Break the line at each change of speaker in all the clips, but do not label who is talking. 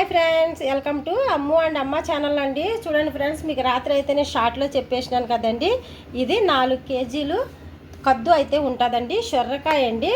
Hi friends welcome to Ammu and Amma channel అండి. చూడండి friends మీకు రాత్రి అయితే నేను షార్ట్లో చెప్పేసినాను కదండి. ఇది నాలుగు కేజీలు కద్దు అయితే ఉంటుందండి షొర్రకాయ అండి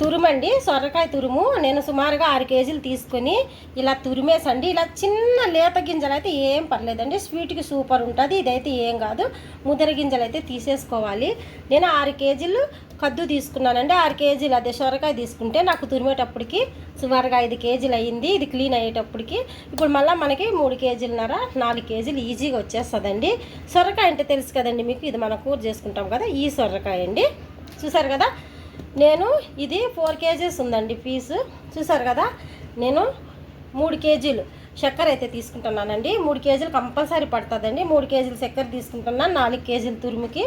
తురుమండి సొరకాయ తురుము. నేను సుమారుగా ఆరు కేజీలు తీసుకొని ఇలా తురిమేసండి. ఇలా చిన్న లేత గింజలు అయితే ఏం పర్లేదండి. స్వీట్కి సూపర్ ఉంటుంది. ఇదైతే ఏం కాదు. ముదర గింజలు అయితే తీసేసుకోవాలి. నేను ఆరు కేజీలు కద్దు తీసుకున్నానండి. ఆరు కేజీలు అదే సొరకాయ తీసుకుంటే నాకు తురిమేటప్పటికి సుమారుగా ఐదు కేజీలు అయ్యింది. ఇది క్లీన్ అయ్యేటప్పటికి. ఇప్పుడు మళ్ళీ మనకి మూడు కేజీలన్నర నాలుగు కేజీలు ఈజీగా వచ్చేస్తుందండి. సొరకాయ అంటే తెలుసు కదండి మీకు. ఇది మనం కూర చేసుకుంటాం కదా. ఈ సొరకాయ అండి. చూసారు కదా? నేను ఇది ఫోర్ కేజీస్ ఉందండి పీసు. చూసారు కదా? నేను మూడు కేజీలు చక్కెర అయితే తీసుకుంటున్నానండి. మూడు కేజీలు కంపల్సరీ పడుతుందండి. మూడు కేజీలు చక్కెర తీసుకుంటున్నాను నాలుగు కేజీలు తురుముకి.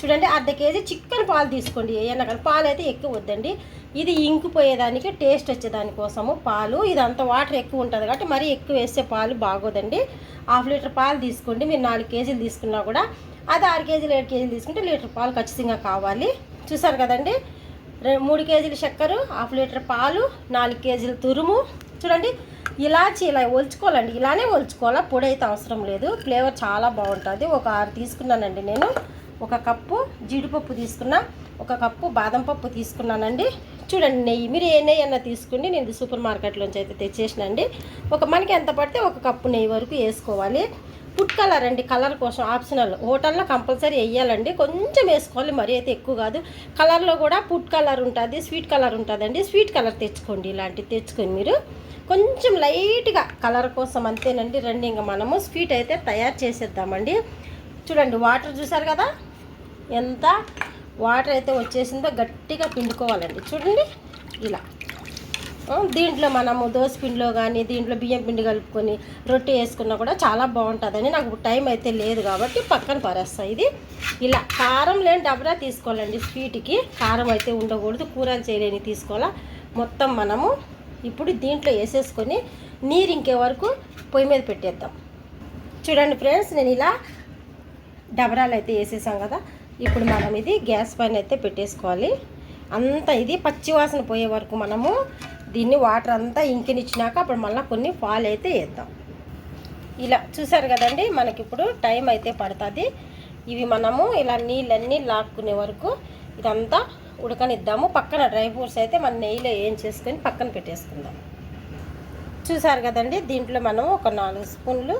చూడండి అర్ధ కేజీ చిక్కని పాలు తీసుకోండి. ఏమన్నా కానీ పాలు అయితే ఎక్కువ వద్దండి. ఇది ఇంకిపోయేదానికి టేస్ట్ వచ్చేదాని కోసము పాలు. ఇదంతా వాటర్ ఎక్కువ ఉంటుంది కాబట్టి మరీ ఎక్కువ వేస్తే పాలు బాగోదండి. హాఫ్ లీటర్ పాలు తీసుకోండి. మీరు నాలుగు కేజీలు తీసుకున్నా కూడా. అది ఆరు కేజీలు ఏడు కేజీలు తీసుకుంటే లీటర్ పాలు ఖచ్చితంగా కావాలి. చూసారు కదండి? మూడు కేజీల చక్కెర హాఫ్ లీటర్ పాలు నాలుగు కేజీల తురుము. చూడండి ఇలాచి ఇలా ఒలుచుకోవాలండి. ఇలానే ఒలుచుకోవాలా? పొడి అయితే అవసరం లేదు. ఫ్లేవర్ చాలా బాగుంటుంది. ఒక ఆరు తీసుకున్నానండి నేను. ఒక కప్పు జీడిపప్పు తీసుకున్నా. ఒక కప్పు బాదం పప్పు తీసుకున్నానండి. చూడండి నెయ్యి. మీరు ఏ నెయ్యి అన్న తీసుకోండి. నేను సూపర్ మార్కెట్లోంచి అయితే తెచ్చేసినండి. ఒక మనకి ఎంత పడితే ఒక కప్పు నెయ్యి వరకు వేసుకోవాలి. ఫుడ్ కలర్ అండి కలర్ కోసం ఆప్షనల్. హోటల్లో కంపల్సరీ వేయాలండి. కొంచెం వేసుకోవాలి మరీ అయితే ఎక్కువ కాదు. కలర్లో కూడా ఫుడ్ కలర్ ఉంటుంది స్వీట్ కలర్ ఉంటుందండి. స్వీట్ కలర్ తెచ్చుకోండి ఇలాంటివి తెచ్చుకొని మీరు. కొంచెం లైట్గా కలర్ కోసం అంతేనండి రండి ఇంకా మనము. స్వీట్ అయితే తయారు చేసేద్దామండి. చూడండి వాటర్ చూసారు కదా? ఎంత వాటర్ అయితే వచ్చేసిందో గట్టిగా పిండుకోవాలండి. చూడండి ఇలా. దీంట్లో మనము దోశ పిండిలో కానీ దీంట్లో బియ్యం పిండి కలుపుకొని రొట్టె వేసుకున్నా కూడా చాలా బాగుంటుందని నాకు టైం అయితే లేదు కాబట్టి పక్కన పరేస్తాయి ఇది ఇలా కారం లేని డబ్బరా తీసుకోవాలండి స్వీట్కి. కారం అయితే ఉండకూడదు కూరలు చేయలేని తీసుకోవాలా. మొత్తం మనము ఇప్పుడు దీంట్లో వేసేసుకొని నీరు ఇంకే వరకు పొయ్యి మీద పెట్టేద్దాం. చూడండి ఫ్రెండ్స్ నేను ఇలా డబరాలు అయితే వేసేసాం కదా. ఇప్పుడు మనం ఇది గ్యాస్ పైన అయితే పెట్టేసుకోవాలి. అంతా ఇది పచ్చి వాసన పోయే వరకు మనము దీన్ని వాటర్ అంతా ఇంకినిచ్చినాక అప్పుడు మళ్ళీ కొన్ని పాలు అయితే వేద్దాం. ఇలా చూసారు కదండి మనకి ఇప్పుడు టైం అయితే పడుతుంది. ఇవి మనము ఇలా నీళ్ళన్నీ లాక్కునే వరకు ఇదంతా ఉడకనిద్దాము. పక్కన డ్రై ఫ్రూట్స్ అయితే మన నెయ్యిలో ఏం చేసుకొని పక్కన పెట్టేసుకుందాం. చూసారు కదండి దీంట్లో మనము ఒక నాలుగు స్పూన్లు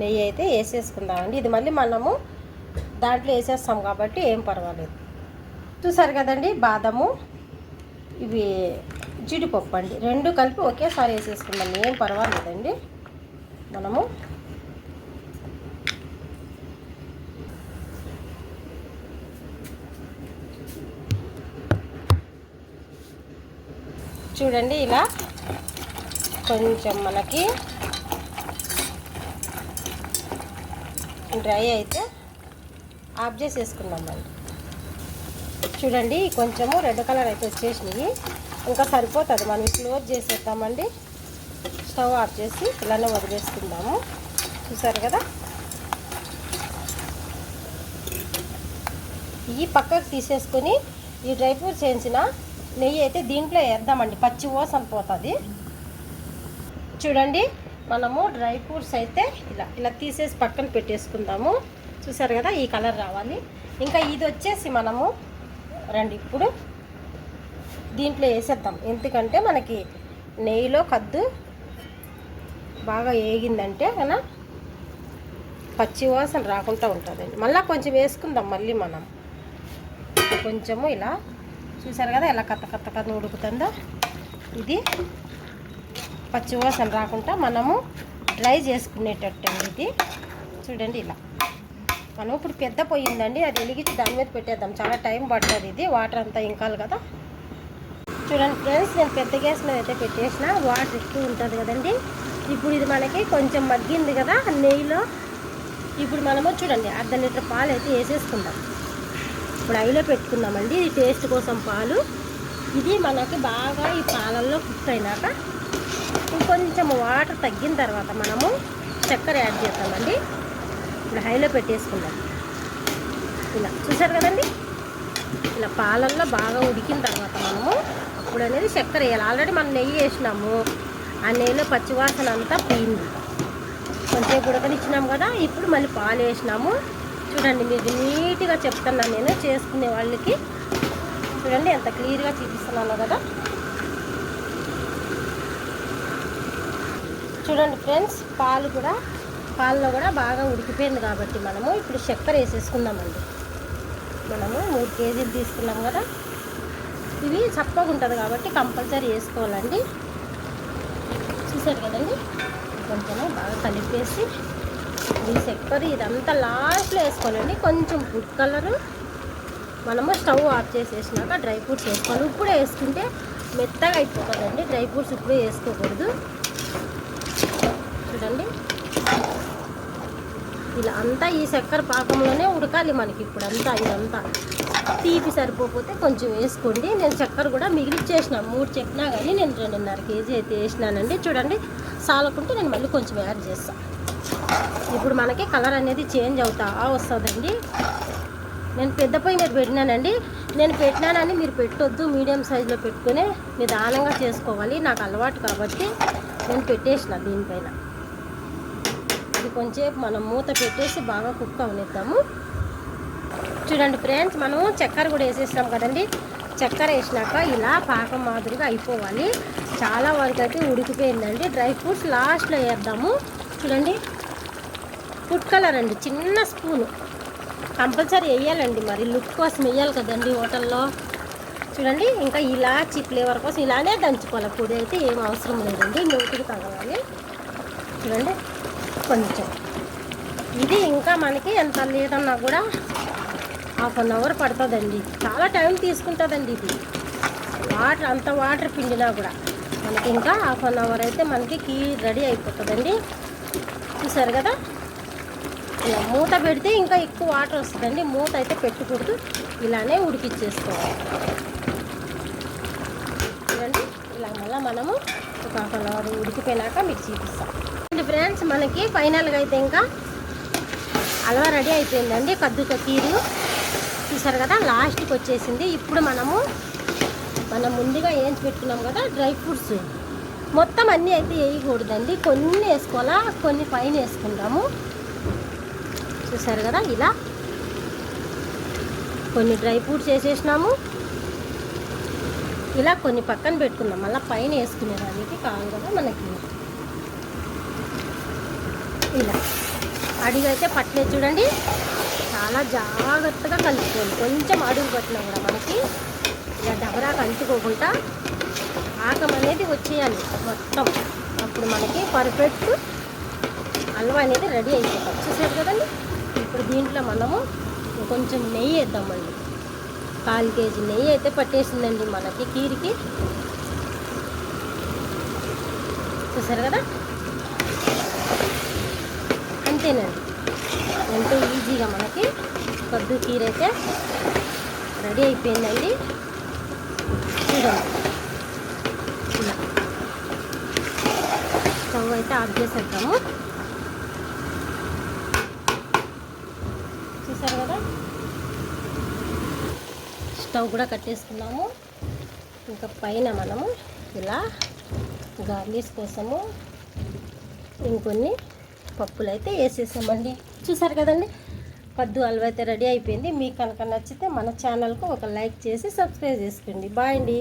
నెయ్యి అయితే వేసేసుకుందామండి. ఇది మళ్ళీ మనము దాంట్లో వేసేస్తాం కాబట్టి ఏం పర్వాలేదు. చూసారు కదండి బాదము ఇవి జీడిపప్పు అండి. రెండు కలిపి ఒకేసారి వేసేసుకుందాం. ఏం పర్వాలేదండి. మనము చూడండి ఇలా కొంచెం మనకి డ్రై అయితే ఆఫ్ చేసేసుకున్నామండి చూడండి కొంచెము రెడ్ కలర్ అయితే వచ్చేసినాయి. ఇంకా సరిపోతుంది. మనం క్లోజ్ చేసేద్దామండి. స్టవ్ ఆఫ్ చేసి ఇలానే వదిలేసుకుందాము. చూసారు కదా? ఈ పక్కకు తీసేసుకొని ఈ డ్రై ఫ్రూట్స్ వేయించిన నెయ్యి అయితే దీంట్లో వేద్దామండి. పచ్చి ఓసం పోతుంది చూడండి మనము డ్రై ఫ్రూట్స్ అయితే ఇలా ఇలా తీసేసి పక్కన పెట్టేసుకుందాము. చూసారు కదా? ఈ కలర్ రావాలి. ఇంకా ఇది వచ్చేసి మనము రండి ఇప్పుడు దీంట్లో వేసేద్దాం. ఎందుకంటే మనకి నెయ్యిలో కద్దు బాగా వేగిందంటే మన పచ్చి వాసన రాకుండా ఉంటుందండి. మళ్ళీ కొంచెం వేసుకుందాం మళ్ళీ మనం. కొంచెము ఇలా చూసారు కదా ఎలా కత్త కత్త కత్త ఉడుకుతుందో? ఇది పచ్చి వాసన రాకుండా మనము డ్రై చేసుకునేటట్టు ఇది. చూడండి ఇలా. మనం ఇప్పుడు పెద్ద పోయిందండి అది వెలిగించి దాని మీద పెట్టేద్దాం. చాలా టైం పడుతుంది ఇది వాటర్ అంతా ఇంకాలి కదా. చూడండి ఫ్రెండ్స్ నేను పెద్ద గ్యాస్ మీద అయితే పెట్టేసిన. వాటర్ ఎక్కువ ఉంటుంది కదండి. ఇప్పుడు ఇది మనకి కొంచెం మగ్గింది కదా నెయ్యిలో ఇప్పుడు మనము చూడండి అర్ధ లీటర్ పాలు అయితే వేసేసుకుందాం. ఇప్పుడు ఐలో పెట్టుకుందామండి ఇది టేస్ట్ కోసం పాలు. ఇది మనకి బాగా ఈ పాలల్లో కుక్ అయినాక ఇంకొంచెం వాటర్ తగ్గిన తర్వాత మనము చక్కెర యాడ్ చేద్దామండి. ఇప్పుడు హైలో పెట్టేసుకుందాం. ఇలా చూసారు కదండి? ఇలా పాలల్లో బాగా ఉడికిన తర్వాత మనము ఇప్పుడు అనేది చక్కెర వేయాలి. ఆల్రెడీ మనం నెయ్యి వేసినాము. ఆ నెయ్యిలో పచ్చివాసన అంతా పోయింది. కొంచెం ఉడకనిచ్చినాము కదా ఇప్పుడు మళ్ళీ పాలు వేసినాము. చూడండి మీకు నీట్గా చెప్తున్నాను నేను చేసుకునే వాళ్ళకి. చూడండి ఎంత క్లియర్గా చూపిస్తున్నాను కదా. చూడండి ఫ్రెండ్స్ పాలు కూడా పాలలో కూడా బాగా ఉడికిపోయింది కాబట్టి మనము ఇప్పుడు చక్కెర వేసేసుకుందామండి. మనము మూడు కేజీలు తీసుకున్నాం కదా. ఇవి చప్పగా ఉంటుంది కాబట్టి కంపల్సరీ వేసుకోవాలండి. చూసారు కదండి? కొంచెం బాగా కలిపేసి ఈ చక్కెర ఇదంతా లాస్ట్లో వేసుకోవాలండి. కొంచెం ఫుడ్ కలరు మనము స్టవ్ ఆఫ్ చేసేసినాక డ్రై ఫ్రూట్స్ వేసుకోవాలి. ఇప్పుడే వేసుకుంటే మెత్తగా అయిపోతుందండి. డ్రై ఫ్రూట్స్ ఇప్పుడే వేసుకోకూడదు. చూడండి. ఇలా అంతా ఈ చక్కెర పాకంలోనే ఉడకాలి మనకి ఇప్పుడు అంతా ఇదంతా. తీపి సరిపోతే కొంచెం వేసుకోండి. నేను చక్కెర కూడా మిగిలిచ్చేసిన మూడు చెప్పినా కానీ నేను రెండున్నర కేజీ అయితే వేసినానండి. చూడండి సాలకుంటే నేను మళ్ళీ కొంచెం యాడ్ చేస్తాను ఇప్పుడు మనకి కలర్ అనేది చేంజ్ అవుతా వస్తుందండి. నేను పెద్ద పొయ్యి మీద పెట్టినానండి. నేను పెట్టినానని మీరు పెట్టొద్దు మీడియం సైజులో పెట్టుకుని నిదానంగా చేసుకోవాలి. నాకు అలవాటు కాబట్టి నేను పెట్టేసిన దీనిపైన. ఇది కొంచెంసేపు మనం మూత పెట్టేసి బాగా కుక్ అవనిద్దాము. చూడండి ఫ్రెండ్స్ మనం చక్కెర కూడా వేసేస్తాం కదండి. చక్కెర వేసినాక ఇలా పాకం మాదిరిగా అయిపోవాలి. చాలా వరకు అయితే ఉడికిపోయిందండి. డ్రై ఫ్రూట్స్ లాస్ట్లో వేద్దాము. చూడండి ఫుడ్ కలర్ అండి చిన్న స్పూను. కంపల్సరీ వేయాలండి మరి. లుక్ కోసం వేయాలి కదండి హోటల్లో. చూడండి ఇంకా ఇలాచి ఫ్లేవర్ కోసం ఇలానే దంచుకోవాలి. పొడి అయితే ఏం అవసరం లేదండి. నోటికి తగలాలి చూడండి కొంచెం. ఇది ఇంకా మనకి ఎంత లేదన్నా కూడా హాఫ్ అన్ అవర్ పడుతుందండి. చాలా టైం తీసుకుంటుందండి ఇది. వాటర్ అంత వాటర్ పిండినా కూడా. మనకి ఇంకా హాఫ్ అన్ అవర్ అయితే మనకి కీ రెడీ అయిపోతుందండి. చూసారు కదా? ఇలా మూత పెడితే ఇంకా ఎక్కువ వాటర్ వస్తుందండి. మూత అయితే పెట్టకూడదు. ఇలానే ఉడికిచ్చేసుకోవాలి. చూడండి ఇలా మళ్ళీ మనము ఒక హాఫ్ అన్ అవర్ ఉడికిపోయినాక మీకు చూపిస్తాం ఫ్రెండ్స్ మనకి ఫైనల్గా అయితే ఇంకా హల్వా రెడీ అయిపోయిందండి కద్దుక కీరు చూసారు కదా లాస్ట్కి వచ్చేసింది. ఇప్పుడు మనము మనం ముందుగా ఏంచి పెట్టుకున్నాం కదా డ్రై ఫ్రూట్స్. మొత్తం అన్నీ అయితే వేయకూడదండి కొన్ని వేసుకోవాలా కొన్ని పైన వేసుకుంటాము. చూసారు కదా ఇలా కొన్ని డ్రై ఫ్రూట్స్ వేసేసినాము. ఇలా కొన్ని పక్కన పెట్టుకుందాం మళ్ళీ పైన వేసుకునేదానికి కాదు కదా మనకి. ఇలా. అడిగైతే పట్టలేదు చూడండి. చాలా జాగ్రత్తగా కలుపుకోండి. కొంచెం అడుగు పట్టినా కూడా మనకి ఇలా డబరాకు అంటుకోకుండా ఆకం అనేది వచ్చేయాలి మొత్తం. అప్పుడు మనకి పర్ఫెక్ట్ హల్వా అనేది రెడీ అయిపోతుంది. చూసారు కదండి? ఇప్పుడు దీంట్లో మనము కొంచెం నెయ్యి వేద్దామండి. కాలు కేజీ నెయ్యి అయితే పట్టేసిందండి మనకి కీరికి. చూసారు కదా? అంతేనండి. ఎంతో ఈజీగా మనకి కద్దు కీర అయితే రెడీ అయిపోయిందండి. చూడండి. ఇలా. స్టవ్ అయితే ఆఫ్ చేసేద్దాము. చూసారు కదా? స్టవ్ కూడా కట్టేసుకున్నాము. ఇంకా పైన మనము ఇలా గార్లీస్ కోసము ఇంకొన్ని పప్పులు అయితే వేసేసామండి. చూసారు కదండి? పద్దు హల్వా అయితే రెడీ అయిపోయింది. మీకు కనుక నచ్చితే మన ఛానల్కు ఒక లైక్ చేసి సబ్స్క్రైబ్ చేసుకోండి. బాయ్ అండి.